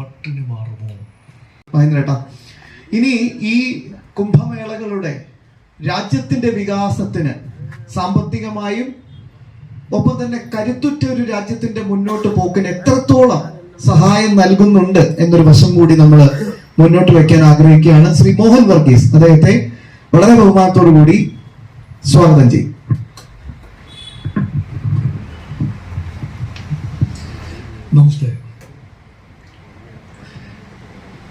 പട്ടിണി മാറുമോ? മഹേന്ദ്രേട്ടാ ഇനി ഈ കുംഭമേളകളുടെ രാജ്യത്തിന്റെ വികാസത്തിന് സാമ്പത്തികമായും ഒപ്പം തന്നെ കരുത്തുറ്റ ഒരു രാജ്യത്തിന്റെ മുന്നോട്ട് പോക്കിന് എത്രത്തോളം സഹായം നൽകുന്നുണ്ട് എന്നൊരു വശം കൂടി നമ്മൾ മുന്നോട്ട് വെക്കാൻ ആഗ്രഹിക്കുകയാണ് ശ്രീ മോഹൻ വർഗീസ് അദ്ദേഹത്തെ വളരെ ബഹുമാനത്തോടു കൂടി സ്വാഗതം ചെയ്യും. നമസ്തേ.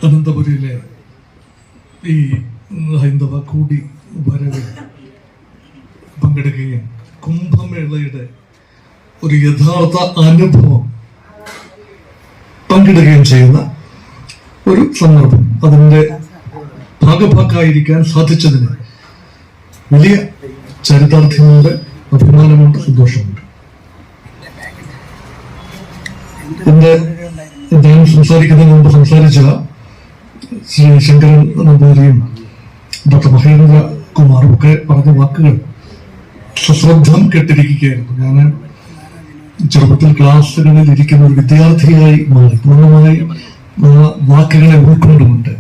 അനന്തപുരിയിലെ ഈ ഹൈന്ദവ കൂടി വരവിൽ പങ്കെടുക്കുകയും കുംഭമേളയുടെ ഒരു യഥാർത്ഥ അനുഭവം പങ്കിടുകയും ചെയ്യുന്ന ഒരു സന്ദർഭം അതിന്റെ ഭാഗഭാക്കായിരിക്കാൻ സാധിച്ചതിന് വലിയ ചരിതാർത്ഥ്യങ്ങളുടെ അഭിമാനമുണ്ട് സന്തോഷമുണ്ട്. എന്റെ ഞാൻ സംസാരിക്കുന്നതിന് മുമ്പ് സംസാരിച്ച ശ്രീ ശങ്കരൻ നമ്പൂതിരിയും ഡോക്ടർ മഹേന്ദ്ര കുമാറും ഒക്കെ പറഞ്ഞ വാക്കുകൾ സശ്രദ്ധം കെട്ടിരിക്കുകയായിരുന്നു. ഞാൻ ചെറുപ്പത്തിൽ ക്ലാസ്സുകളിൽ ഇരിക്കുന്ന ഒരു വിദ്യാർത്ഥിയായി മാറി. പൂർണമായി വാക്കുകളെ ഉൾക്കൊണ്ടുമുണ്ട്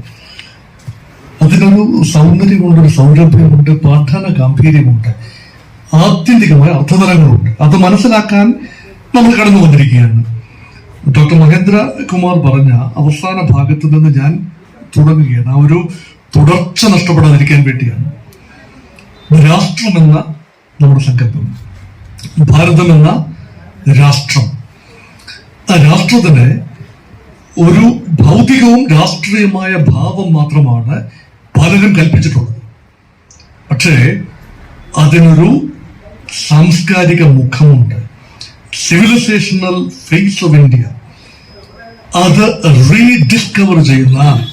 അതിനൊരു സൗന്ദര്യമുണ്ട് ഒരു സൗരഭ്യമുണ്ട് പഠന ഗാംഭീര്യമുണ്ട് ആത്യന്തികമായ അർത്ഥതലങ്ങളുണ്ട് അത് മനസ്സിലാക്കാൻ നമ്മൾ കടന്നു വന്നിരിക്കുകയാണ് ഡോക്ടർ മഹേന്ദ്ര കുമാർ പറഞ്ഞ അവസാന ഭാഗത്ത് നിന്ന് ഞാൻ തുടങ്ങുകയാണ്. ആ ഒരു തുടർച്ച നഷ്ടപ്പെടാതിരിക്കാൻ വേണ്ടിയാണ് രാഷ്ട്രമെന്ന നമ്മുടെ സങ്കല്പം. ഭാരതം എന്ന രാഷ്ട്രം. ആ രാഷ്ട്രത്തിന് ഒരു ഭൗതികവും രാഷ്ട്രീയമായ ഭാവം മാത്രമാണ് പലരും കൽപ്പിച്ചിട്ടുള്ളത്. പക്ഷേ അതിനൊരു സാംസ്കാരിക മുഖമുണ്ട്. സിവിലൈസേഷണൽ ഫേസ് ഓഫ് ഇന്ത്യ അത് റീഡിസ്കവർ ചെയ്യുന്ന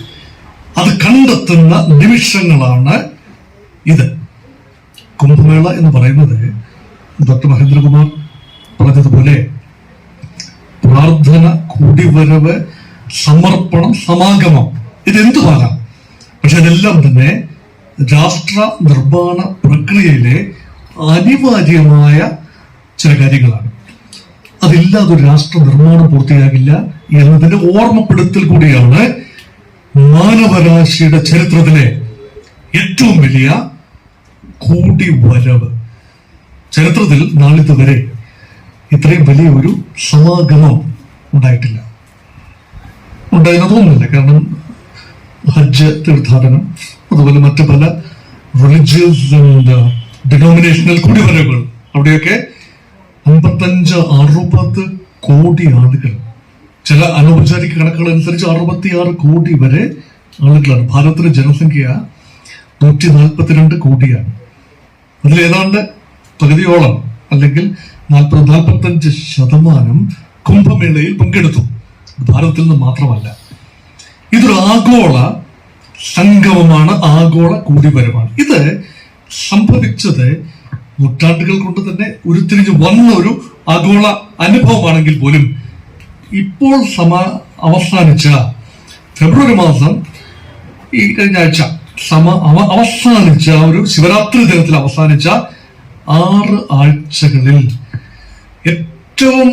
അത് കണ്ടെത്തുന്ന നിമിഷങ്ങളാണ് ഇത്. കുംഭമേള എന്ന് പറയുന്നത് ഡോക്ടർ മഹേന്ദ്രകുമാർ പറഞ്ഞതുപോലെ പ്രാർത്ഥന കൂടിവരവ് സമർപ്പണം സമാഗമം ഇതെന്തുമാകാം? പക്ഷെ ഇതെല്ലാം തന്നെ രാഷ്ട്ര നിർമ്മാണ പ്രക്രിയയിലെ അനിവാര്യമായ ചില കാര്യങ്ങളാണ്. അതില്ലാതെ ഒരു രാഷ്ട്ര നിർമ്മാണം പൂർത്തിയാകില്ല എന്നതിന്റെ ഓർമ്മപ്പെടുത്തൽ കൂടിയാണ് മാനവരാശിയുടെ ചരിത്രത്തിലെ ഏറ്റവും വലിയ കൂടിവരവ്. ചരിത്രത്തിൽ നാളിതുവരെ ഇത്രയും വലിയ ഒരു സമാഗമം ഉണ്ടായിട്ടില്ല. ഉണ്ടായെന്ന് തോന്നുന്നില്ല. കാരണം ഹജ്ജ് തീർത്ഥാടനം അതുപോലെ മറ്റ് പല റിലിജിയസ് ഡിനോമിനേഷണൽ കൂടിവരവുകൾ. അവിടെയൊക്കെ അമ്പത്തഞ്ച് അറുപത് കോടി ആളുകൾ ചില അനൗപചാരിക കണക്കുകൾ അനുസരിച്ച് അറുപത്തിയാറ് കോടി വരെ ആളുകളാണ്. ഭാരതത്തിലെ ജനസംഖ്യ നൂറ്റി നാൽപ്പത്തിരണ്ട് കോടിയാണ്. അതിൽ ഏതാണ്ട് പകുതിയോളം അല്ലെങ്കിൽ നാൽപ്പത് നാൽപ്പത്തഞ്ച് ശതമാനം കുംഭമേളയിൽ പങ്കെടുത്തു. ഭാരതത്തിൽ നിന്ന് മാത്രമല്ല. ഇതൊരു ആഗോള സംഗമമാണ് ആഗോള കൂടിവരവാണ്. ഇത് സംഭവിച്ചത് നൂറ്റാണ്ടുകൾ കൊണ്ട് തന്നെ ഉരുത്തിരിഞ്ഞ് വന്ന ഒരു ആഗോള അനുഭവമാണെങ്കിൽ പോലും ഇപ്പോൾ സമ അവസാനിച്ച ഫെബ്രുവരി മാസം ഈ കഴിഞ്ഞ ആഴ്ച സമ അവ- അവസാനിച്ച ഒരു ശിവരാത്രി ദിനത്തിൽ അവസാനിച്ച ആറ് ആഴ്ചകളിൽ ഏറ്റവും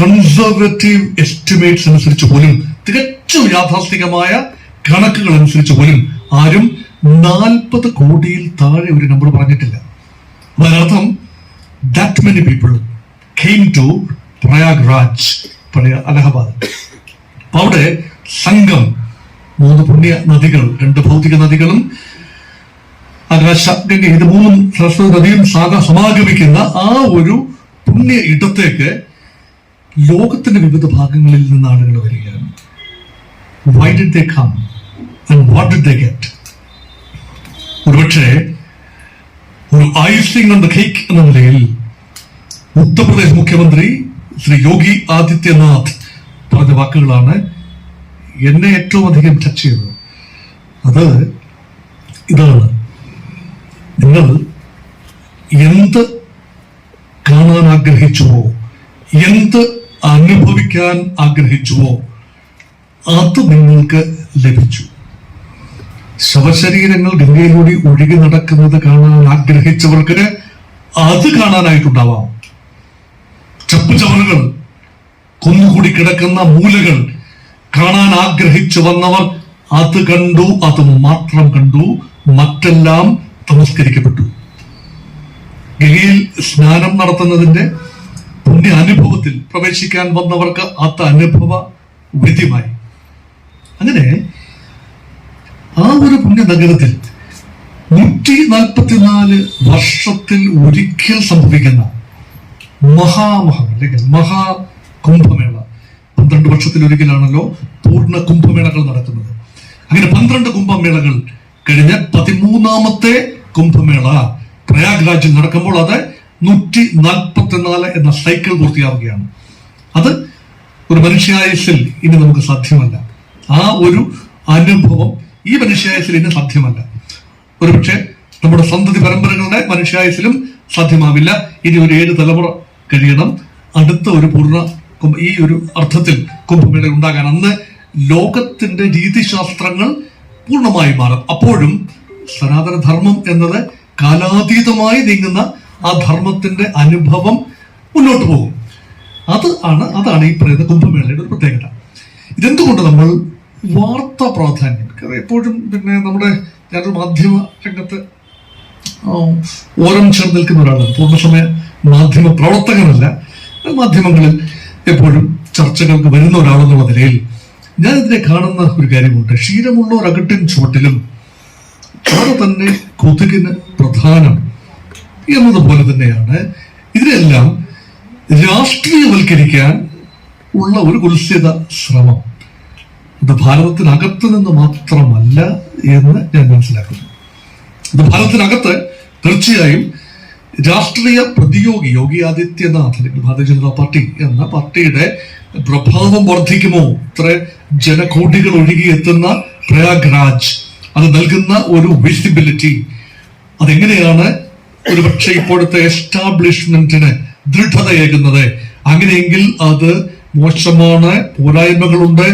കൺസർവേറ്റീവ് എസ്റ്റിമേറ്റ്സ് അനുസരിച്ച് പോലും തികച്ചും യാഥാസ്ഥികമായ കണക്കുകൾ അനുസരിച്ച് പോലും ആരും നാൽപ്പത് കോടിയിൽ താഴെ ഒരു നമ്പർ പറഞ്ഞിട്ടില്ല. അതിനർത്ഥം that many people came to Prayagraj പഴയ അലഹബാദ്. അപ്പൊ അവിടെ സംഘം മൂന്ന് പുണ്യ നദികൾ രണ്ട് ഭൗതിക നദികളും ആകാശ ഗംഗ ഇത് മൂന്നും സരസ്വതി നദിയും സമാഗമിക്കുന്ന ആ ഒരു പുണ്യ ഇടത്തേക്ക് ലോകത്തിന്റെ വിവിധ ഭാഗങ്ങളിൽ നിന്ന് ആളുകൾ വരികയാണ്. Why come and what they get ഒരുപക്ഷെ ഒരു ഐസിംഗ് ഓൺ ദ കേക്ക് എന്ന നിലയിൽ ഉത്തർപ്രദേശ് മുഖ്യമന്ത്രി ശ്രീ യോഗി ആദിത്യനാഥ് പറഞ്ഞ വാക്കുകളാണ് എന്നെ ഏറ്റവും അധികം ടച്ച് ചെയ്തത് അത് ഇതാണ്. നിങ്ങൾ എന്ത് കാണാൻ ആഗ്രഹിച്ചുവോ എന്ത് അനുഭവിക്കാൻ ആഗ്രഹിച്ചുവോ അത് നിങ്ങൾക്ക് ലഭിച്ചു. ശവശരീരങ്ങൾ ഗംഗയിലൂടെ ഒഴുകി നടക്കുന്നത് കാണാൻ ആഗ്രഹിച്ചവർക്ക് അത് കാണാനായിട്ടുണ്ടാവാം. ചപ്പുചവറുകൾ കൊന്നുകൂടി കിടക്കുന്ന മൂലകൾ കാണാൻ ആഗ്രഹിച്ചു വന്നവർ അത് കണ്ടു അത് മാത്രം കണ്ടു മറ്റെല്ലാം തമസ്കരിക്കപ്പെട്ടു. ഗലിയിൽ സ്നാനം നടത്തുന്നതിന്റെ പുണ്യ അനുഭവത്തിൽ പ്രവേശിക്കാൻ വന്നവർക്ക് അത് അനുഭവ വിധിമായി അങ്ങനെ ആ ഒരു പുണ്യ നഗരത്തിൽ നൂറ്റി നാൽപ്പത്തിനാല് വർഷത്തിൽ ഒരിക്കൽ സംഭവിക്കുന്ന മഹാമഹം അല്ലെങ്കിൽ മഹാ കുംഭമേള പന്ത്രണ്ട് വർഷത്തിലൊരിക്കലാണല്ലോ പൂർണ കുംഭമേളകൾ നടക്കുന്നത്. അങ്ങനെ പന്ത്രണ്ട് കുംഭമേളകൾ കഴിഞ്ഞ പതിമൂന്നാമത്തെ കുംഭമേള. പ്രയാഗ്രാജിൽ നടക്കുമ്പോൾ അത് നൂറ്റി നാൽപ്പത്തിനാല് എന്ന സൈക്കിൾ പൂർത്തിയാവുകയാണ്. അത് ഒരു മനുഷ്യായുസിൽ ഇനി നമുക്ക് സാധ്യമല്ല. ആ ഒരു അനുഭവം ഈ മനുഷ്യായുസിൽ ഇനി സാധ്യമല്ല. ഒരുപക്ഷെ നമ്മുടെ സന്തതി പരമ്പരകളുടെ മനുഷ്യായുസിലും സാധ്യമാവില്ല. ഇനി ഒരു ഏഴ് തലമുറ കഴിയണം. അടുത്ത ഒരു പൂർണ ഈ ഒരു അർത്ഥത്തിൽ കുംഭമേള ഉണ്ടാകാൻ അന്ന് ലോകത്തിന്റെ രീതിശാസ്ത്രങ്ങൾ പൂർണമായി മാറും. അപ്പോഴും സനാതന ധർമ്മം എന്നത് കാലാതീതമായി നീങ്ങുന്ന ആ ധർമ്മത്തിന്റെ അനുഭവം മുന്നോട്ട് പോകും. അത് ആണ് അതാണ് ഈ പറയുന്ന കുംഭമേളയുടെ ഒരു പ്രത്യേകത. ഇതെന്തുകൊണ്ട് നമ്മൾ വാർത്താ പ്രാധാന്യം എപ്പോഴും പിന്നെ നമ്മുടെ ഞാനൊരു മാധ്യമ രംഗത്ത് ഓരം ചേർന്ന് നിൽക്കുന്ന ഒരാളാണ്. മാധ്യമ പ്രവർത്തകനല്ല മാധ്യമങ്ങളിൽ എപ്പോഴും ചർച്ചകൾക്ക് വരുന്ന ഒരാളെന്നുള്ള നിലയിൽ ഞാൻ ഇതിനെ കാണുന്ന ഒരു കാര്യമുണ്ട്. ക്ഷീരമുള്ളവർ അകട്ടിൻ ചുവട്ടിലും അവിടെ തന്നെ കൊതുകിന് പ്രധാനം എന്നതുപോലെ തന്നെയാണ് ഇതിനെല്ലാം രാഷ്ട്രീയവൽക്കരിക്കാൻ ഉള്ള ഒരു കുൽസിത ശ്രമം. അത് ഭാരതത്തിനകത്ത് നിന്ന് മാത്രമല്ല എന്ന് ഞാൻ മനസ്സിലാക്കുന്നു. അത് ഭാരതത്തിനകത്ത് തീർച്ചയായും രാഷ്ട്രീയ പ്രതിയോഗി യോഗി ആദിത്യനാഥ് അല്ലെങ്കിൽ ഭാരതീയ ജനതാ പാർട്ടി എന്ന പാർട്ടിയുടെ പ്രഭാവം വർദ്ധിക്കുമോ? ഇത്ര ജനകോടികൾ ഒഴുകിയെത്തുന്ന പ്രയാഗ്രാജ്. അത് നൽകുന്ന ഒരു വിസിബിലിറ്റി അതെങ്ങനെയാണ് ഒരുപക്ഷെ ഇപ്പോഴത്തെ എസ്റ്റാബ്ലിഷ്മെന്റിന് ദൃഢതയേകുന്നത്? അങ്ങനെയെങ്കിൽ അത് മോശമാണ് പോരായ്മകളുണ്ട്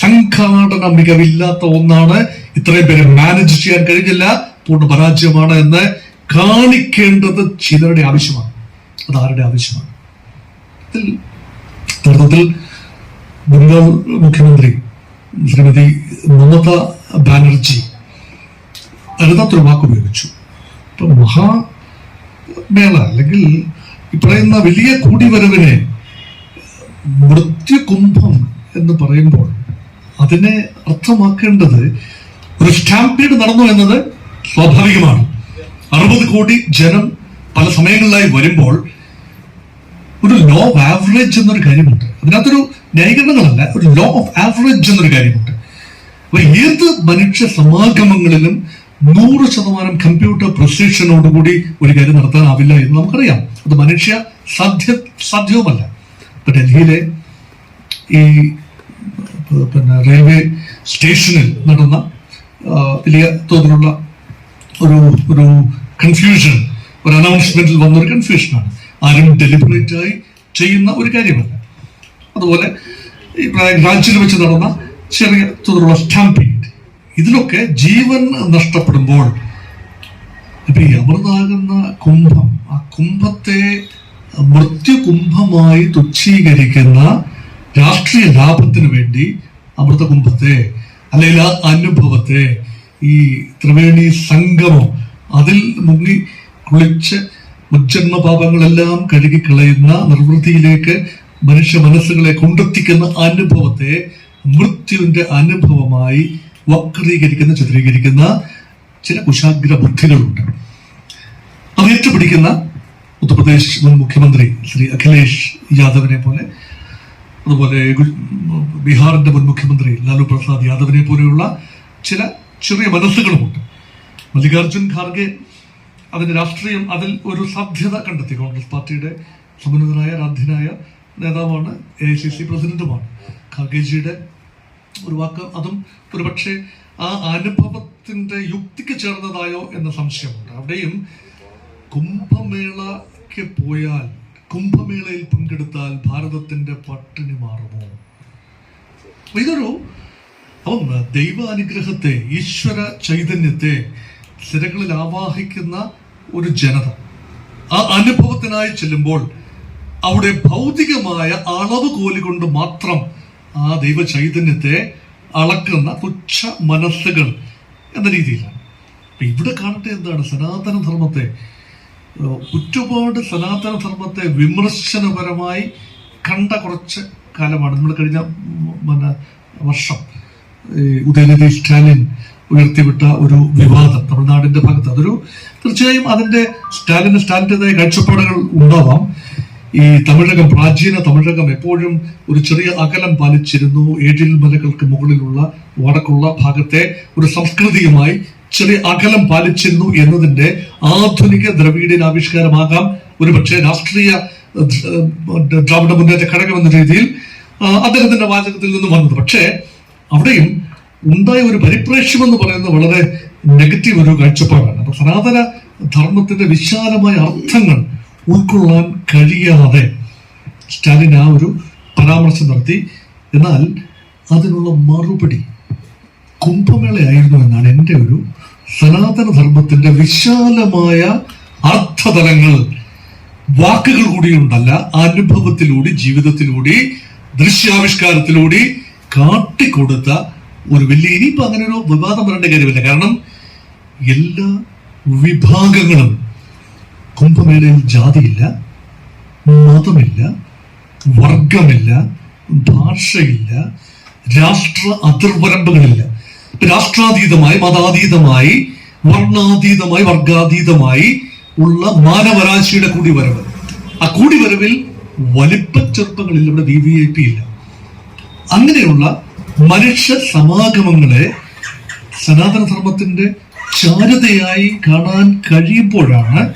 സംഘാടന മികവില്ലാത്ത ഒന്നാണ്. ഇത്രയും പേരെ മാനേജ് ചെയ്യാൻ കഴിഞ്ഞില്ല പൂർണ പരാജയമാണ് എന്ന് കാണിക്കേണ്ടത് ചിലരുടെ ആവശ്യമാണ്. അത് ആരുടെ ആവശ്യമാണ് യഥാർത്ഥത്തിൽ ബംഗാൾ മുഖ്യമന്ത്രി ശ്രീമതി മമത ബാനർജി അരുതാത്തൊരു വാക്ക് ഉപയോഗിച്ചു. ഇപ്പൊ മഹാമേള അല്ലെങ്കിൽ ഈ പറയുന്ന വലിയ കൂടിവരവിനെ മൃത്യുകുംഭം എന്ന് പറയുമ്പോൾ അതിനെ അർത്ഥമാക്കേണ്ടത് ഒരു സ്റ്റാമ്പീഡ് നടന്നു എന്നത് സ്വാഭാവികമാണ്. അറുപത് കോടി ജനം പല സമയങ്ങളിലായി വരുമ്പോൾ ഒരു ലോ ഓഫ് ആവറേജ് എന്നൊരു കാര്യമുണ്ട്. അതിനകത്തൊരു ന്യായീകരണങ്ങളല്ല ഒരു ലോ ഓഫ് ആവറേജ് എന്നൊരു കാര്യമുണ്ട്. അപ്പൊ ഏത് മനുഷ്യ സമാഗമങ്ങളിലും നൂറ് ശതമാനം കമ്പ്യൂട്ടർ പ്രൊസീഷനോടുകൂടി ഒരു കാര്യം നടത്താനാവില്ല എന്ന് നമുക്കറിയാം. അത് മനുഷ്യ സാധ്യ സാധ്യവുമല്ല. ഇപ്പൊ ഡൽഹിയിലെ ഈ പിന്നെ റെയിൽവേ സ്റ്റേഷനിൽ നടന്ന വലിയ തോതിലുള്ള ഒരു ഒരു കൺഫ്യൂഷൻ ഒരു അനൗൺസ്മെന്റിൽ വന്നൊരു കൺഫ്യൂഷനാണ് ആരും ഡെലിബറേറ്റ് ആയി ചെയ്യുന്ന ഒരു കാര്യമല്ല. അതുപോലെ രാജ്യത്തിൽ വെച്ച് നടന്ന ചെറിയ തോതിലുള്ള സ്റ്റാമ്പീഡ് ഇതിലൊക്കെ ജീവൻ നഷ്ടപ്പെടുമ്പോൾ ഇപ്പൊ ഈ അമൃതാകുന്ന കുംഭം ആ കുംഭത്തെ മൃത്യുകുംഭമായി തുച്ഛീകരിക്കുന്ന രാഷ്ട്രീയ ലാഭത്തിന് വേണ്ടി അമൃത കുംഭത്തെ അല്ലെങ്കിൽ ആ അനുഭവത്തെ ഈ ത്രിവേണി സംഗമം അതിൽ മുങ്ങി കുളിച്ച് മുജ്ജന്മ പാപങ്ങളെല്ലാം കഴുകിക്കളയുന്ന നിർവൃത്തിയിലേക്ക് മനുഷ്യ മനസ്സുകളെ കൊണ്ടെത്തിക്കുന്ന അനുഭവത്തെ മൃത്യുവിന്റെ അനുഭവമായി വക്രീകരിക്കുന്ന ചിത്രീകരിക്കുന്ന ചില കുശാഗ്ര ബുദ്ധികളുണ്ട്. അത് ഏറ്റുപിടിക്കുന്ന ഉത്തർപ്രദേശ് മുൻ മുഖ്യമന്ത്രി ശ്രീ അഖിലേഷ് യാദവിനെ പോലെ അതുപോലെ ബീഹാറിന്റെ മുൻ മുഖ്യമന്ത്രി ലാലു പ്രസാദ് യാദവിനെ പോലെയുള്ള ചില ചെറിയ മനസ്സുകളുമുണ്ട്. മല്ലികാർജുൻ ഖാർഗെ അതിന്റെ രാഷ്ട്രീയം അതിൽ ഒരു സാധ്യത കണ്ടെത്തി. കോൺഗ്രസ് പാർട്ടിയുടെ സമുന്നതനായ ആരാധ്യനായ നേതാവാണ് എ ഐ സി സി പ്രസിഡന്റുമാണ്. ഖാർഗെജിയുടെ ഒരു വാക്ക് അതും ഒരുപക്ഷെ ആ അനുഭവത്തിന്റെ യുക്തിക്ക് ചേർന്നതായോ എന്ന സംശയമുണ്ട്. അവിടെയും കുംഭമേളയ്ക്ക് പോയാൽ കുംഭമേളയിൽ പങ്കെടുത്താൽ ഭാരതത്തിന്റെ പട്ടിണി മാറുമോ? ഇതൊരു അപ്പം ദൈവാനുഗ്രഹത്തെ ഈശ്വര ചൈതന്യത്തെ സിരകളിൽ ആവാഹിക്കുന്ന ഒരു ജനത ആ അനുഭവത്തിനായി ചെല്ലുമ്പോൾ അവിടെ ഭൗതികമായ അളവ് കോലി കൊണ്ട് മാത്രം ആ ദൈവ ചൈതന്യത്തെ അളക്കുന്ന തുച്ഛ മനസ്സുകൾ എന്ന രീതിയിലാണ്. ഇവിടെ കാണട്ടെ എന്താണ് സനാതന ധർമ്മത്തെ സനാതനധർമ്മത്തെ വിമർശനപരമായി കണ്ട കുറച്ച് കാലമാണ്. നമ്മൾ കഴിഞ്ഞ പിന്നെ വർഷം ഉദയനിധി സ്റ്റാലിൻ ഉയർത്തിവിട്ട ഒരു വിവാദം തമിഴ്നാടിന്റെ ഭാഗത്ത്. അതൊരു തീർച്ചയായും അതിന്റെ സ്റ്റാലിന് സ്റ്റാലിന്റെതായ കാഴ്ചപ്പാടുകൾ ഉണ്ടാവാം. ഈ തമിഴകം പ്രാചീന തമിഴകം എപ്പോഴും ഒരു ചെറിയ അകലം പാലിച്ചിരുന്നു. ഏഴിൽ മലകൾക്ക് മുകളിലുള്ള വടക്കുള്ള ഭാഗത്തെ ഒരു സംസ്കൃതിയുമായി ചെറിയ അകലം പാലിച്ചിരുന്നു എന്നതിന്റെ ആധുനിക ദ്രവീഡിയൻ ആവിഷ്കാരമാകാം ഒരുപക്ഷെ രാഷ്ട്രീയ ദ്രാവിഡ മുന്നേറ്റ ഘടകം എന്ന രീതിയിൽ അദ്ദേഹത്തിന്റെ വാചകത്തിൽ നിന്ന് വന്നത്. പക്ഷേ അവിടെയും ഉണ്ടായ ഒരു പരിപ്രേക്ഷ്യം എന്ന് പറയുന്നത് വളരെ നെഗറ്റീവ് ഒരു കാഴ്ചപ്പാടാണ്. അപ്പൊ സനാതന ധർമ്മത്തിന്റെ വിശാലമായ അർത്ഥങ്ങൾ ഉൾക്കൊള്ളാൻ കഴിയാതെ സ്റ്റാലിൻ ആ ഒരു പരാമർശം നടത്തി. എന്നാൽ അതിനുള്ള മറുപടി കുംഭമേളയായിരുന്നു എന്നാണ് എന്റെ ഒരു സനാതന ധർമ്മത്തിന്റെ വിശാലമായ അർത്ഥതലങ്ങൾ. വാക്കുകൾ കൂടിയുണ്ടല്ല അനുഭവത്തിലൂടെ ജീവിതത്തിലൂടെ ദൃശ്യാവിഷ്കാരത്തിലൂടെ കാട്ടിക്കൊടുത്ത ഒരു വലിയ ഇനിയിപ്പോ അങ്ങനെ ഒരു വിവാദം വരേണ്ട കാര്യമില്ല. കാരണം എല്ലാ വിഭാഗങ്ങളും കുംഭമേളയിൽ ജാതിയില്ല മതമില്ല വർഗമില്ല ഭാഷയില്ല രാഷ്ട്ര അതിർവരമ്പുകളില്ല. രാഷ്ട്രാതീതമായി മതാതീതമായി വർണാതീതമായി വർഗാതീതമായി ഉള്ള മാനവരാശിയുടെ കൂടിവരവ്. ആ കൂടിവരവിൽ വലിപ്പ ചെറുപ്പങ്ങളിൽ ഇവിടെ വി വി ഐ പി ഇല്ല. അങ്ങനെയുള്ള മനുഷ്യ സമാഗമങ്ങളെ സനാതന ധർമ്മത്തിന്റെ ചാരുതയായി കാണാൻ കഴിയുമ്പോഴാണ്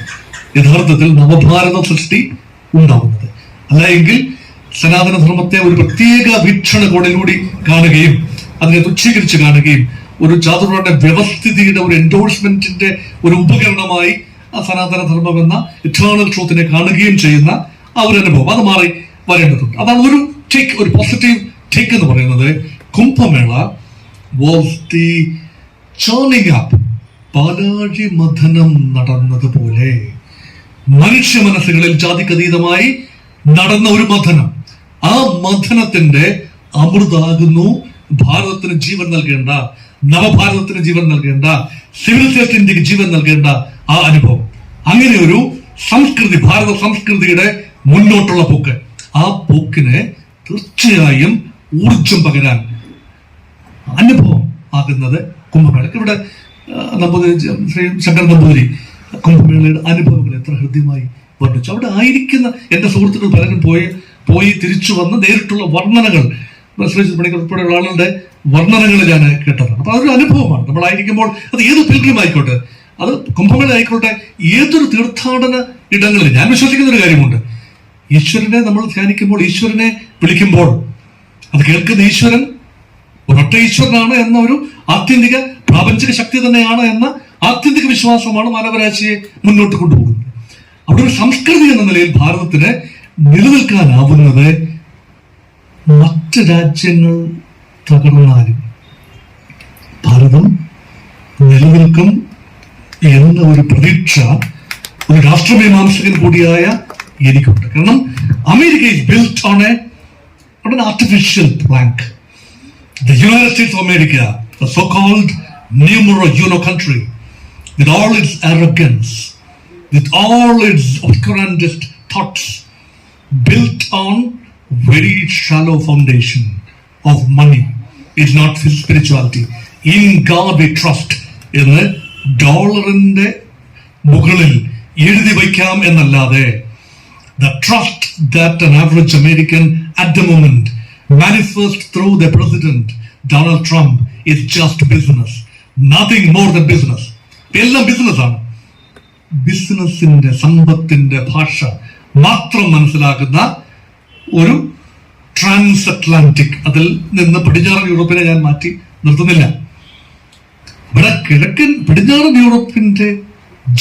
യഥാർത്ഥത്തിൽ നവഭാരത സൃഷ്ടി ഉണ്ടാവുന്നത്. അല്ല സനാതനധർമ്മത്തെ സനാതന ധർമ്മത്തെ ഒരു പ്രത്യേക വീക്ഷണകോണിലൂടെ കാണുകയും അതിനെ തുച്ഛീകരിച്ച് കാണുകയും ഒരു ചാതുർവർണ വ്യവസ്ഥിതിയുടെ ഒരു എൻഡോഴ്സ്മെന്റിന്റെ ഒരു ഉപകരണമായി ആ സനാതന ധർമ്മം എന്ന ഇറ്റേണൽ ട്രൂത്തിനെ കാണുകയും ചെയ്യുന്ന ആ ഒരു അനുഭവം. അത് മാറി വരേണ്ടതുണ്ട്. അതാണ് ഒരു ടേക്ക് ഒരു പോസിറ്റീവ് ടേക്ക് എന്ന് പറയുന്നത്. Kumbh Mela was the churning up. പാലാഴി മഥനം നടന്നതുപോലെ മനുഷ്യ മനസ്സുകളിൽ ജാതിക്കതീതമായി നടന്ന ഒരു മഥനം. ആ മഥനത്തിന്റെ അമൃതാകുന്നു. ഭാരതത്തിന് ജീവൻ നൽകേണ്ട നവഭാരതത്തിന് ജീവൻ നൽകേണ്ട സിവിലൈസേഷൻ ഇന്ത്യയ്ക്ക് ജീവൻ നൽകേണ്ട ആ അനുഭവം. അങ്ങനെ ഒരു സംസ്കൃതി ഭാരത സംസ്കൃതിയുടെ മുന്നോട്ടുള്ള പോക്ക്. ആ പോക്കിനെ തീർച്ചയായും ഊർജം പകരാൻ അനുഭവം ആകുന്നത് കുംഭമേളക്ക് ഇവിടെ നമ്പൂതിരി ശ്രീ ശങ്കർ നമ്പൂതിരി കുംഭമേളയുടെ അനുഭവങ്ങൾ എത്ര ഹൃദ്യമായി വർണിച്ചു. അവിടെ ആയിരിക്കുന്ന എന്റെ സുഹൃത്തുക്കൾ പലരും പോയി പോയി തിരിച്ചു വന്ന് നേരിട്ടുള്ള വർണനകൾ ശ്രീ പണിക്കർ ഉൾപ്പെടെയുള്ള ആളുകളുടെ വർണനകൾ ഞാൻ കേട്ടതാണ്. അപ്പൊ അതൊരു അനുഭവമാണ്. നമ്മളായിരിക്കുമ്പോൾ അത് ഏത് പിൽഗ്രിം ആയിക്കോട്ടെ അത് കുംഭമേള ആയിക്കോട്ടെ ഏതൊരു തീർത്ഥാടന ഇടങ്ങളിൽ ഞാൻ വിശ്വസിക്കുന്ന ഒരു കാര്യമുണ്ട്. ഈശ്വരനെ നമ്മൾ ധ്യാനിക്കുമ്പോൾ ഈശ്വരനെ വിളിക്കുമ്പോൾ അത് കേൾക്കുന്ന ഈശ്വരൻ ഒരൊറ്റ ഈശ്വരനാണ് എന്ന ഒരു ആത്യന്തിക പ്രാപഞ്ചിക ശക്തി തന്നെയാണ് എന്ന ആത്യന്തിക വിശ്വാസമാണ് മാനവരാശിയെ മുന്നോട്ട് കൊണ്ടുപോകുന്നത് അവിടെ ഒരു സംസ്കൃതി എന്ന നിലയിൽ ഭാരതത്തിന് നിലനിൽക്കാനാവുന്നത് മറ്റ് രാജ്യങ്ങൾ തകർന്നാലും ഭാരതം നിലനിൽക്കും എന്ന ഒരു പ്രതീക്ഷ ഒരു രാഷ്ട്രമീമാംസകൻ കൂടിയായ എനിക്കുണ്ട് കാരണം America is built on a artificial plank. The United States of America, the so-called numero uno country, with all its arrogance, with all its obscurantist thoughts, built on very shallow foundation of money. is not spirituality. In God we trust. എന്ന് ഡോളറിന്റെ മുകളിൽ എഴുതി വയ്ക്കാം എന്നല്ലാതെ the trust that an average American at the moment manifests through the president, Donald Trump, is just business. Nothing more than business. എല്ലാം ബിസിനസ്സാണ് ബിസിനസിന്റെ സമ്പത്തിന്റെ ഭാഷ മാത്രം മനസ്സിലാക്കുന്ന ഒരു ട്രാൻസ് അറ്റ്ലാന്റിക് അതിൽ നിന്ന് പടിഞ്ഞാറൻ യൂറോപ്പിനെ ഞാൻ മാറ്റി നിർത്തുന്നില്ല ഇവിടെ കിഴക്കൻ പടിഞ്ഞാറൻ യൂറോപ്പിന്റെ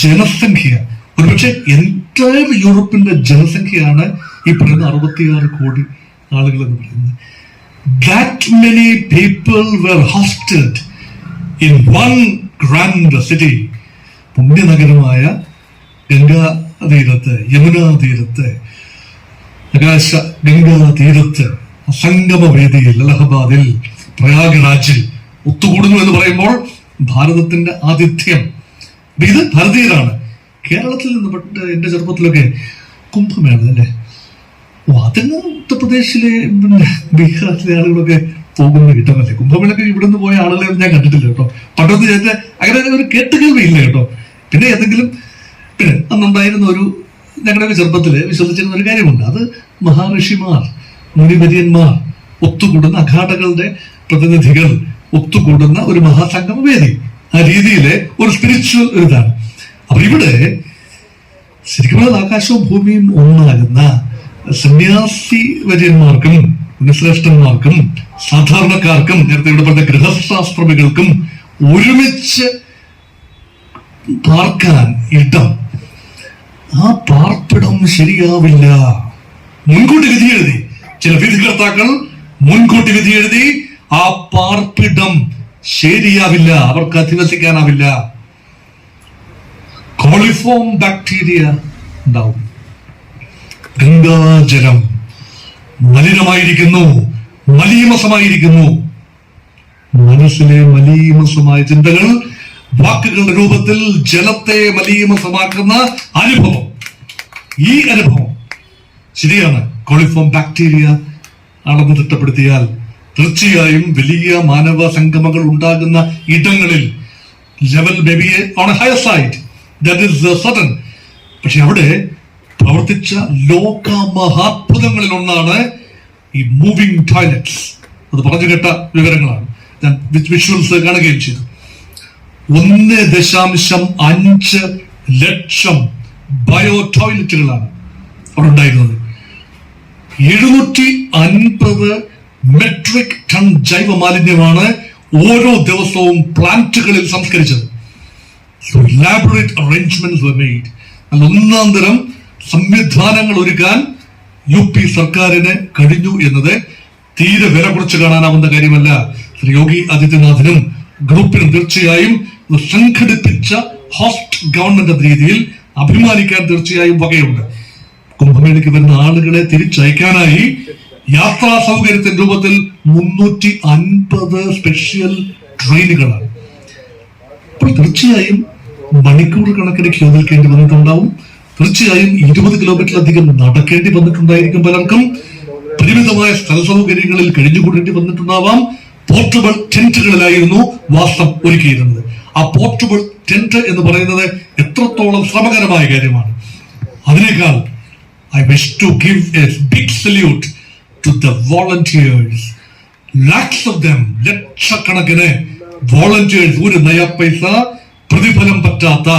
ജനസംഖ്യ ഒരുപക്ഷെ എന്റയർ യൂറോപ്പിന്റെ ജനസംഖ്യയാണ് ഈ പറയുന്ന അറുപത്തിയാറ് കോടി ആളുകൾ എന്ന് പറയുന്നത്. That many people were hosted in one grand city പുണ്യനഗരമായ Ganga തീരത്ത് യമുനാ തീരത്ത് ആകാശ ഗംഗാ തീരത്ത് സംഗമ വേദിയിൽ അലഹബാദിൽ പ്രയാഗ്രാജിൽ ഒത്തുകൂടുന്നു എന്ന് പറയുമ്പോൾ ഭാരതത്തിന്റെ ആതിഥ്യം. ഇത് ഭാരതീയരാണ്. കേരളത്തിൽ നിന്ന് പെട്ട് എന്റെ ചെറുപ്പത്തിലൊക്കെ കുംഭമേള അല്ലേ? അതിന് ഉത്തർപ്രദേശിലെ ബീഹാറിലെ ആളുകളൊക്കെ പോകുന്ന കിട്ടുന്നില്ലേ കുംഭമേളക്ക് ഇവിടെ നിന്ന് പോയ ആളുകളെ ഞാൻ കണ്ടിട്ടില്ല കേട്ടോ. പണ്ടൊന്നും ഞാൻ അങ്ങനെ ഒരു കേട്ടുകേൾവിയില്ല കേട്ടോ. പിന്നെ ഏതെങ്കിലും പിന്നെ അന്നുണ്ടായിരുന്ന ഒരു ഞങ്ങളുടെയൊക്കെ ചെറുപ്പത്തിൽ വിശ്വസിച്ചിരുന്ന ഒരു കാര്യമുണ്ട്. അത് മഹാഋഷിമാർ മുനിവര്യന്മാർ ഒത്തുകൂടുന്ന അഘാടകളുടെ പ്രതിനിധികൾ ഒത്തുകൂടുന്ന ഒരു മഹാസംഗമ വേദി. ആ രീതിയിലെ ഒരു സ്പിരിച്വൽ ഇതാണ്. അപ്പൊ ഇവിടെ ശരിക്കും ആകാശവും ഭൂമിയും ഒന്നാകുന്ന സന്യാസി വര്യന്മാർക്കും ഗുണശ്രേഷ്ഠന്മാർക്കും സാധാരണക്കാർക്കും നേരത്തെ ഇവിടെ പറഞ്ഞ ഗൃഹശാസ്ത്രമികൾക്കും ഒരുമിച്ച് പാർക്കാൻ ഇടം. ആ പാർപ്പിടം ശരിയാവില്ല. മുൻകൂട്ടി വിധി എഴുതി. ചില വിധികർത്താക്കൾ മുൻകൂട്ടി വിധി എഴുതി ആ പാർപ്പിടം ശരിയാവില്ല അവർക്ക് അധിവസിക്കാനാവില്ല. കോളിഫോം ബാക്ടീരിയ ഉണ്ടാവും. ഗംഗാജലം. മലിനമായിരിക്കുന്നു മലീമസമായിരിക്കുന്നു. മനസ്സിലെ മലീമസമായ ചിന്തകൾ വാക്കുകളുടെ രൂപത്തിൽ ജലത്തെ മലീമസമാക്കുന്ന അനുഭവം. ഈ അനുഭവം ശരിയാണ്. കോളിഫോം ബാക്ടീരിയ ആണെന്ന് തിട്ടപ്പെടുത്തിയാൽ തീർച്ചയായും വലിയ മാനവ സംഗമങ്ങൾ ഉണ്ടാകുന്ന ഇടങ്ങളിൽ level ബേബിയെ on higher side that is sudden പക്ഷെ അവിടെ പ്രവർത്തിച്ച ലോക മഹാത്ഭുതങ്ങളിൽ ഒന്നാണ് ഈ മൂവിംഗ് ടോയ്ലറ്റ്സ് അത് പറഞ്ഞു കേട്ട വിവരങ്ങളാണ്. ഞാൻ വിഷ്വൽസ് കാണുകയും ചെയ്തു. ഒന്ന് ദശാംശം അഞ്ച് ലക്ഷം ബയോ ടോയ്ലറ്റുകളാണ് അവിടെ ഉണ്ടായിരുന്നത്. എഴുന്നൂറ്റി അൻപത് മെട്രിക് ടൺ ജൈവ മാലിന്യമാണ് ഓരോ ദിവസവും പ്ലാന്റുകളിൽ സംസ്കരിച്ചത്. ഒന്നാം തരം സംവിധാനങ്ങൾ ഒരുക്കാൻ യു പി സർക്കാരിന് കഴിഞ്ഞു എന്നത് തീരെ വില കുറച്ച് കാണാനാവുന്ന കാര്യമല്ല. ശ്രീ യോഗി ആദിത്യനാഥിനും ഗ്രൂപ്പിനും തീർച്ചയായും സംഘടിപ്പിച്ച ഹോസ്റ്റ് ഗവൺമെന്റ് രീതിയിൽ അഭിമാനിക്കാൻ തീർച്ചയായും വകയുണ്ട്. കുംഭമേളയ്ക്ക് വരുന്ന ആളുകളെ തിരിച്ചയക്കാനായി യാത്രാ സൗകര്യത്തിന്റെ രൂപത്തിൽ മുന്നൂറ്റി അൻപത് സ്പെഷ്യൽ ട്രെയിനുകളാണ് അപ്പോൾ തീർച്ചയായും മണിക്കൂർ കണക്കിന് ക്യൂ നിൽക്കേണ്ടി വന്നിട്ടുണ്ടാവും. തീർച്ചയായും ഇരുപത് കിലോമീറ്ററിലധികം നടക്കേണ്ടി വന്നിട്ടുണ്ടായിരിക്കും പലർക്കും. പരിമിതമായ സ്ഥല സൗകര്യങ്ങളിൽ കഴിഞ്ഞുകൂടേണ്ടി വന്നിട്ടുണ്ടാവാം. പോർട്ടബിൾ ടെന്റുകളിലായിരുന്നു വാസം ഒരുക്കിയിരുന്നത്. ആ പോർട്ടബിൾ ടെന്റ് എന്ന് പറയുന്നത് എത്രത്തോളം ശ്രമകരമായ കാര്യമാണ്. അതിനേക്കാൾ I wish to give a big salute to the volunteers lakhs of them ലക്ഷക്കണക്കിന് വോളണ്ടിയേഴ്സ് ഒരു നയ പൈസ പ്രതിഫലം പറ്റാത്ത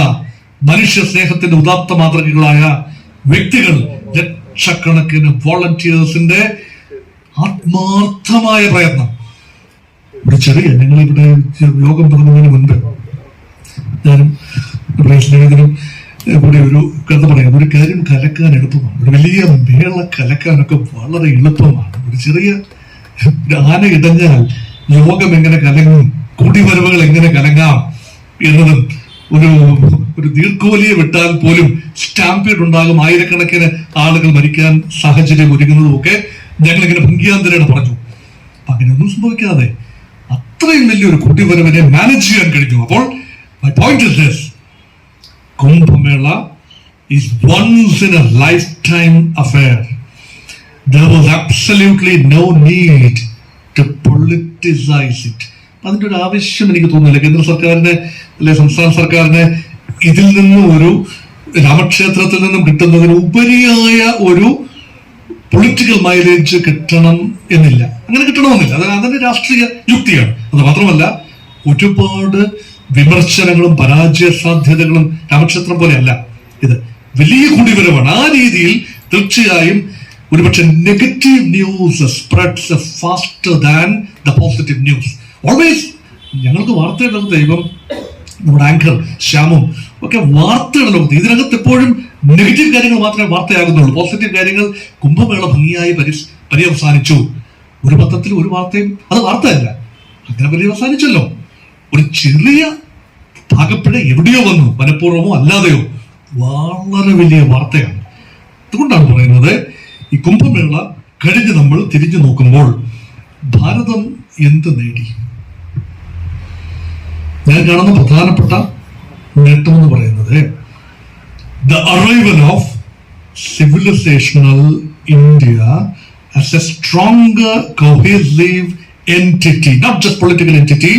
മനുഷ്യ സ്നേഹത്തിന്റെ ഉദാത്ത മാതൃകകളായ വ്യക്തികൾ ലക്ഷക്കണക്കിന് വോളണ്ടിയേഴ്സിന്റെ ആത്മാർത്ഥമായ പ്രയത്നം. ഒരു ചെറിയ ഞങ്ങൾ ഇവിടെ യോഗം തുടങ്ങുന്നതിന് മുൻപ് ഞാനും ഇവിടെ സ്നേഹിതനും കൂടി ഒരു കഥ പറയാം. ഒരു കാര്യം കലക്കാൻ എളുപ്പമാണ്. ഒരു വലിയ മേള കലക്കാനൊക്കെ വളരെ എളുപ്പമാണ്. ഒരു ചെറിയ ആന ഇടഞ്ഞാൽ യോഗം എങ്ങനെ കലങ്ങും കൂടിവരവുകൾ എങ്ങനെ കലങ്ങാം എന്നതും ഒരു ഒരു ദീർഘോലിയെ വിട്ടാൽ പോലും സ്റ്റാമ്പീഡ് ഉണ്ടാകും. ആയിരക്കണക്കിന് ആളുകൾ മരിക്കാൻ സാഹചര്യം ഒരുങ്ങുന്നതും ഒക്കെ ഞങ്ങൾ ഇങ്ങനെ ഭംഗിയാന്തരയുടെ പറഞ്ഞു അങ്ങനെയൊന്നും സംഭവിക്കാതെ അത്രയും വലിയൊരു കുട്ടിവരവിനെ മാനേജ് ചെയ്യാൻ കഴിഞ്ഞു. അപ്പോൾ my point is Kumbh Mela once in a lifetime affair there was absolutely no need to politicise it. അതിന്റെ ഒരു ആവശ്യം എനിക്ക് തോന്നുന്നില്ല. കേന്ദ്ര സർക്കാരിനെ അല്ലെ സംസ്ഥാന സർക്കാരിനെ ഇതിൽ നിന്നും ഒരു രാമക്ഷേത്രത്തിൽ നിന്നും കിട്ടുന്നതിന് ഉപരിയായ ഒരു പൊളിറ്റിക്കൽ മൈലേജ് കിട്ടണം എന്നില്ല. അങ്ങനെ കിട്ടണമെന്നില്ല. അത് അതിന്റെ രാഷ്ട്രീയ യുക്തിയാണ്. അത് മാത്രമല്ല ഒരുപാട് വിമർശനങ്ങളും പരാജയ സാധ്യതകളും രാമക്ഷേത്രം പോലെയല്ല. ഇത് വലിയ കുടിവരവാണ്. ആ രീതിയിൽ തീർച്ചയായും ഒരുപക്ഷെ negative news spreads faster than the positive news always ഞങ്ങൾക്ക് വാർത്തയുടെ ദൈവം. നമ്മുടെ ആങ്കർ ശ്യാമും ഒക്കെ വാർത്തയുടെ ലോകത്ത് ഇതിനകത്ത് എപ്പോഴും നെഗറ്റീവ് കാര്യങ്ങൾ മാത്രമേ വാർത്തയാകുന്നുള്ളൂ. പോസിറ്റീവ് കാര്യങ്ങൾ കുംഭമേള ഭംഗിയായി പരി പര്യവസാനിച്ചു. ഒരു പത്രത്തിൽ ഒരു വാർത്തയും അത് വാർത്തയല്ല. അങ്ങനെ പര്യവസാനിച്ചല്ലോ. ഒരു ചെറിയ ഭാഗപ്പിഴ എവിടെയോ വന്നു. മനഃപൂർവമോ അല്ലാതെയോ. വളരെ വലിയ വാർത്തയാണ്. അതുകൊണ്ടാണ് പറയുന്നത് ഈ കുംഭമേള കഴിഞ്ഞ് നമ്മൾ തിരിഞ്ഞു നോക്കുമ്പോൾ ഭാരതം എന്ത് നേടി? ഞാൻ കാണുന്ന പ്രധാനപ്പെട്ട നേട്ടമെന്ന് പറയുന്നത് the arrival of civilisational India as a stronger cohesive entity, not just political entity,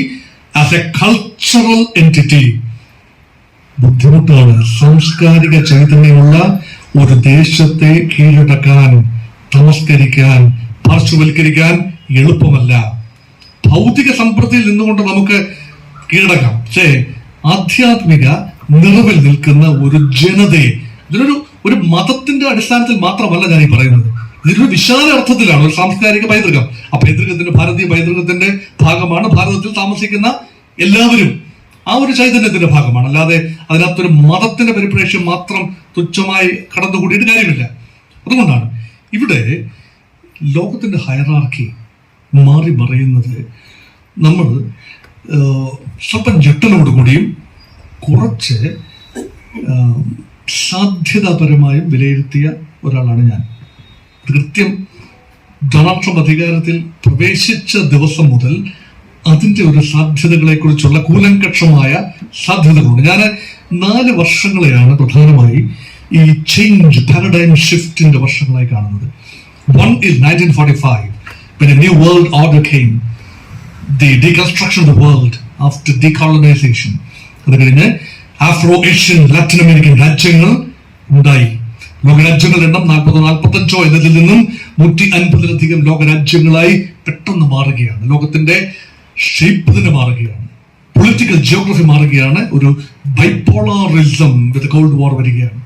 as a cultural entity. ബുദ്ധിമുട്ടാണ്. സാംസ്കാരിക ചൈതന്യമുള്ള ഒരു ദേശത്തെ കീഴടക്കാൻ തമസ്കരിക്കാൻ പാർശ്വവൽക്കരിക്കാൻ എളുപ്പമല്ല. ഭൗതിക സമ്പൃത്തിയിൽ നിന്നുകൊണ്ട് നമുക്ക് കീഴടക്കാം. പക്ഷേ ആധ്യാത്മിക നിറവിൽ നിൽക്കുന്ന ഒരു ജനതയെ ഇതിനൊരു ഒരു മതത്തിന്റെ അടിസ്ഥാനത്തിൽ മാത്രമല്ല ഞാൻ ഈ പറയുന്നത്. ഇതിനൊരു വിശാല അർത്ഥത്തിലാണ് ഒരു സാംസ്കാരിക പൈതൃകം. ആ പൈതൃകത്തിന്റെ ഭാരതീയ പൈതൃകത്തിന്റെ ഭാഗമാണ് ഭാരതത്തിൽ താമസിക്കുന്ന എല്ലാവരും. ആ ഒരു ചൈതന്യത്തിന്റെ ഭാഗമാണ്. അല്ലാതെ അതിനകത്തൊരു മതത്തിന്റെ പരിപ്രേക്ഷ്യം മാത്രം തുച്ഛമായി കടന്നുകൂടിയിട്ട് കാര്യമില്ല. അതുകൊണ്ടാണ് ഇവിടെ ലോകത്തിന്റെ ഹയറാർക്കി മാറി മറയുന്നത്. നമ്മൾ സ്വല്പം ഞെട്ടലോടുകൂടിയും കുറച്ച് സാധ്യതാപരമായും വിലയിരുത്തിയ ഒരാളാണ് ഞാൻ. കൃത്യം ഡൊണാൾഡ് ട്രംപ് അധികാരത്തിൽ പ്രവേശിച്ച ദിവസം മുതൽ അതിന്റെ ഒരു സാധ്യതകളെക്കുറിച്ചുള്ള കൂലങ്കക്ഷമായ സാധ്യതകളുണ്ട്. ഞാൻ നാല് വർഷങ്ങളെയാണ് പ്രധാനമായി ഈ ചേഞ്ച് പാരഡൈം ഷിഫ്റ്റിന്റെ വർഷങ്ങളായി കാണുന്നത്. One is nineteen forty five പിന്നെ new world order came the deconstruction of the world after decolonisation അത് കഴിഞ്ഞ് ആഫ്രോ ഏഷ്യൻ ലാറ്റിൻ അമേരിക്കൻ രാജ്യങ്ങൾ ഉണ്ടായി. ലോകരാജ്യങ്ങളുടെ എണ്ണം നാൽപ്പതോ നാൽപ്പത്തഞ്ചോ എന്നതിൽ നിന്നും നൂറ്റി അൻപതിലധികം ലോകരാജ്യങ്ങളായി പെട്ടെന്ന് മാറുകയാണ്. ലോകത്തിന്റെ ഷേപ്പ് തന്നെ മാറുകയാണ്. പൊളിറ്റിക്കൽ ജിയോഗ്രഫി മാറുകയാണ്. ഒരു ബൈപ്പോളാറിസം വിത്ത് കോൾഡ് വാർ വരികയാണ്.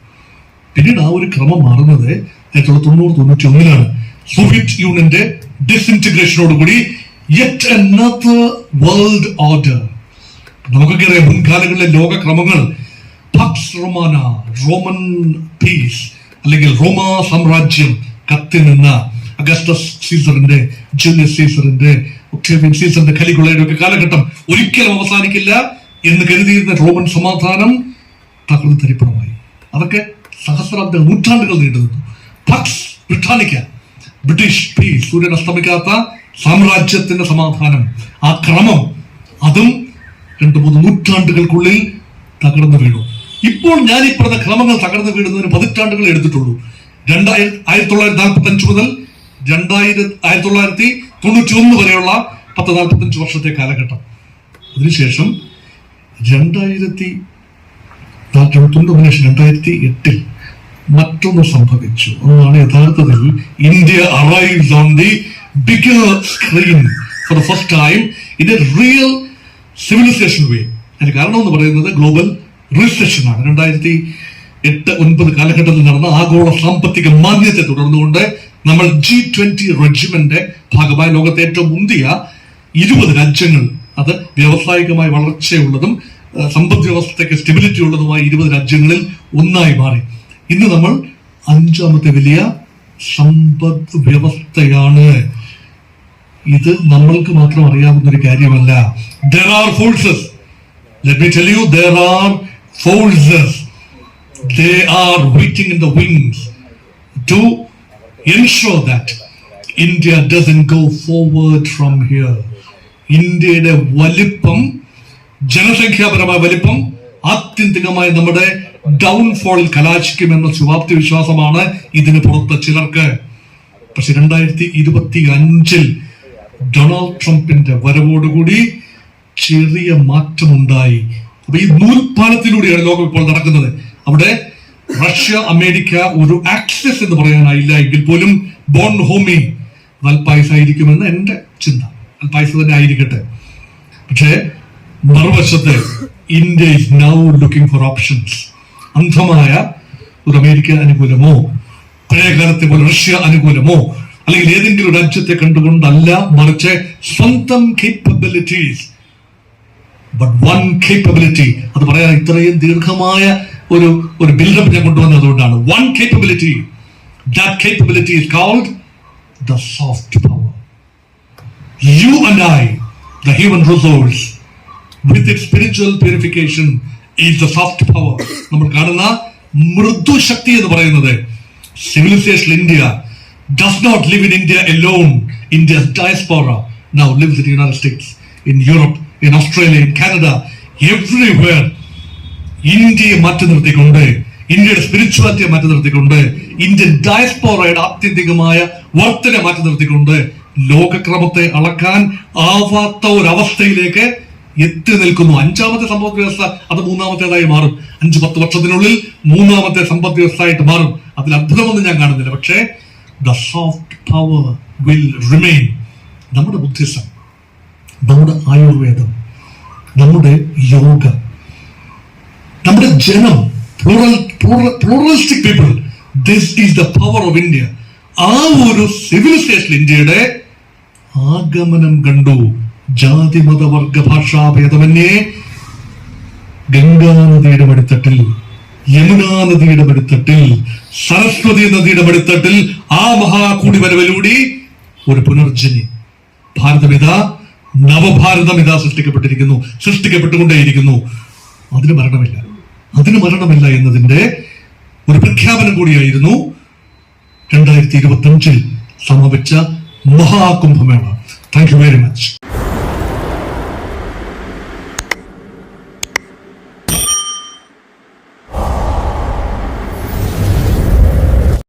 പിന്നീട് ആ ഒരു ക്രമം മാറുന്നത് ആയിരത്തി തൊള്ളായിരത്തി തൊണ്ണൂറ് തൊണ്ണൂറ്റി ഒന്നിലാണ് സോവിയറ്റ് യൂണിയന്റെ ഡിസിന്റിഗ്രേഷനോടുകൂടി യെറ്റ് അനദർ വേൾഡ് ഓർഡർ നമുക്കൊക്കെ അറിയാം മുൻകാലങ്ങളിലെ ലോകക്രമങ്ങൾ. പക്സ് റൊമാന റോമൻ പീസ് അല്ലെങ്കിൽ റോമാ സാമ്രാജ്യം കത്തി നിന്ന അഗസ്റ്റസ് സീസറിന്റെ ജൂലിയസ് സീസറിന്റെ ഒക്ടേവിയൻ സീസറിന്റെ കലികുളയുടെ ഒക്കെ കാലഘട്ടം ഒരിക്കലും അവസാനിക്കില്ല എന്ന് കരുതിയിരുന്ന റോമൻ സമാധാനം തകർന്നു തരിപ്പണമായി. അതൊക്കെ സഹസ്രാബ്ദ നൂറ്റാണ്ടുകൾ നീണ്ടു നിന്നു പക്സ് ബ്രിട്ടാനിക്ക ബ്രിട്ടീഷ് പീസ് സൂര്യൻ അസ്തമിക്കാത്ത സാമ്രാജ്യത്തിന്റെ സമാധാനം ആ ക്രമം അതും രണ്ടു മൂന്ന് നൂറ്റാണ്ടുകൾക്കുള്ളിൽ തകർന്നു വീണു. ഇപ്പോൾ ഞാൻ ഈ പറഞ്ഞ ക്രമങ്ങൾ തകർന്നു വീഴുന്നതിന് പതിറ്റാണ്ടുകൾ എടുത്തിട്ടുള്ളൂ. രണ്ടായിരത്തി ആയിരത്തി തൊള്ളായിരത്തി നാൽപ്പത്തി അഞ്ച് മുതൽ രണ്ടായിരത്തി ആയിരത്തി തൊള്ളായിരത്തി തൊണ്ണൂറ്റി ഒന്ന് വരെയുള്ള പത്ത് നാൽപ്പത്തഞ്ച് വർഷത്തെ കാലഘട്ടം. അതിനുശേഷം രണ്ടായിരത്തി തൊണ്ണൂറിന് ശേഷം രണ്ടായിരത്തി എട്ടിൽ മറ്റൊന്ന് സംഭവിച്ചു. അതാണ് യഥാർത്ഥത്തിൽ India arrives on the bigger screen for the first time in a real civilisation way അതിന് കാരണം എന്ന് പറയുന്നത് ഗ്ലോബൽ റിസഷൻ ആണ്. രണ്ടായിരത്തി എട്ട് ഒൻപത് കാലഘട്ടത്തിൽ നടന്ന ആഗോള സാമ്പത്തിക മാന്യത്തെ തുടർന്നുകൊണ്ട് നമ്മൾ ജി ട്വന്റി റെജിമെന്റെ ഭാഗമായി ലോകത്തെ ഏറ്റവും മുന്തിയ ഇരുപത് രാജ്യങ്ങൾ. അത് വ്യാവസായികമായി വളർച്ചയുള്ളതും സമ്പദ് വ്യവസ്ഥയ്ക്ക് സ്റ്റെബിലിറ്റി ഉള്ളതുമായ ഇരുപത് രാജ്യങ്ങളിൽ ഒന്നായി മാറി. ഇന്ന് നമ്മൾ അഞ്ചാമത്തെ വലിയ സമ്പദ് വ്യവസ്ഥയാണ്. ഇത് നമ്മൾക്ക് മാത്രം അറിയാവുന്ന ഒരു കാര്യമല്ല. There are forces let me tell you there are forces they are waiting in the wings to ensure that India doesn't go forward from here. ഇന്ത്യയുടെ വലിപ്പം ജനസംഖ്യാപരമായ വലിപ്പം ആത്യന്തികമായി നമ്മുടെ ഡൗൺഫോളിൽ കലാശിക്കുമെന്ന ശുഭാപ്തി വിശ്വാസമാണ് ഇതിന് പുറത്ത് ചിലർക്ക്. പക്ഷെ രണ്ടായിരത്തി ഇരുപത്തി അഞ്ചിൽ ഡൊണാൾഡ് ട്രംപിന്റെ വരവോടുകൂടി ചെറിയ മാറ്റമുണ്ടായി. അപ്പൊ ഈ നൂൽപാലത്തിലൂടെയാണ് ലോകം ഇപ്പോൾ നടക്കുന്നത്. അവിടെ റഷ്യ അമേരിക്ക ഒരു ആക്സസ് എന്ന് പറയാനായില്ല എങ്കിൽ പോലും ബോൺ ഹോമി വൽപായസ് ആയിരിക്കുമെന്ന് എന്റെ ചിന്ത. വൽപായസ് തന്നെ ആയിരിക്കട്ടെ. പക്ഷേ മറുവശത്ത് India is now looking for options അന്ധമായ ഒരു അമേരിക്ക അനുകൂലമോ പഴയകാലത്തെ പോലെ റഷ്യ അനുകൂലമോ അല്ലെങ്കിൽ ഏതെങ്കിലും രാജ്യത്തെ കണ്ടുകൊണ്ടല്ല മറിച്ച് സ്വന്തം കേപ്പബിലിറ്റീസ് ബട്ട് വൺ കേപ്പബിലിറ്റി അത് പറയാൻ ഇത്രയും ദീർഘമായ ഒരു ഒരു ബിൽഡപ്പ് ഞാൻ കൊണ്ടുവന്നതുകൊണ്ടാണ്. One capability that capability is called the soft power you and I the human resource with it spiritual purification is the soft power നമ്മൾ കാണുന്ന മൃദുശക്തി എന്ന് പറയുന്നത് civilisation India does not live in India alone. India's diaspora now lives in the United States, in Europe, in Australia, in Canada, everywhere. ഇന്ത്യയെ മാറ്റി നിർത്തിക്കൊണ്ട് ഇന്ത്യയുടെ സ്പിരിച്വാലിറ്റിയെ മാറ്റി നിർത്തിക്കൊണ്ട് ഇന്ത്യൻ ഡയസ്പോറയുടെ ആത്യന്തികമായ വർത്തനെ മാറ്റി നിർത്തിക്കൊണ്ട് ലോകക്രമത്തെ അളക്കാൻ ആവാത്ത ഒരവസ്ഥയിലേക്ക് എത്തി നിൽക്കുന്നു അഞ്ചാമത്തെ സമ്പദ് വ്യവസ്ഥ അത് മൂന്നാമത്തേതായി മാറും അഞ്ച് പത്ത് വർഷത്തിനുള്ളിൽ മൂന്നാമത്തെ സമ്പദ് വ്യവസ്ഥ ആയിട്ട് മാറും അതിൽ അത്ഭുതമൊന്നും ഞാൻ കാണുന്നില്ല പക്ഷേ the soft power will remain നമ്മുടെ ബുദ്ധിസം നമ്മുടെ ആയുർവേദം നമ്മുടെ യോഗ നമ്മുടെ ജനം plural pluralistic people this is the power of India ആ ഒരു സിവിലൈസേഷൻ ഇന്ത്യയുടെ ആഗമനം കണ്ടു. ജാതി മത വർഗ ഭാഷാ ഭേദമന്യേ ഗംഗാ നദിയുടെ മടിത്തട്ടിൽ. യമുനാ നദിയുടെ മടിത്തട്ടിൽ സരസ്വതി നദിയുടെ മടിത്തട്ടിൽ ആ മഹാകൂടി വരവിലൂടെ ഒരു പുനർജനി ഭാരതമിത നവഭാരതം ഇതാ സൃഷ്ടിക്കപ്പെട്ടിരിക്കുന്നു സൃഷ്ടിക്കപ്പെട്ടുകൊണ്ടേയിരിക്കുന്നു. അതിന് മരണമില്ല. അതിന് മരണമില്ല എന്നതിന്റെ ഒരു പ്രഖ്യാപനം കൂടിയായിരുന്നു രണ്ടായിരത്തി ഇരുപത്തി അഞ്ചിൽ സമാപിച്ച Maha Kumbh Mela. Thank you very much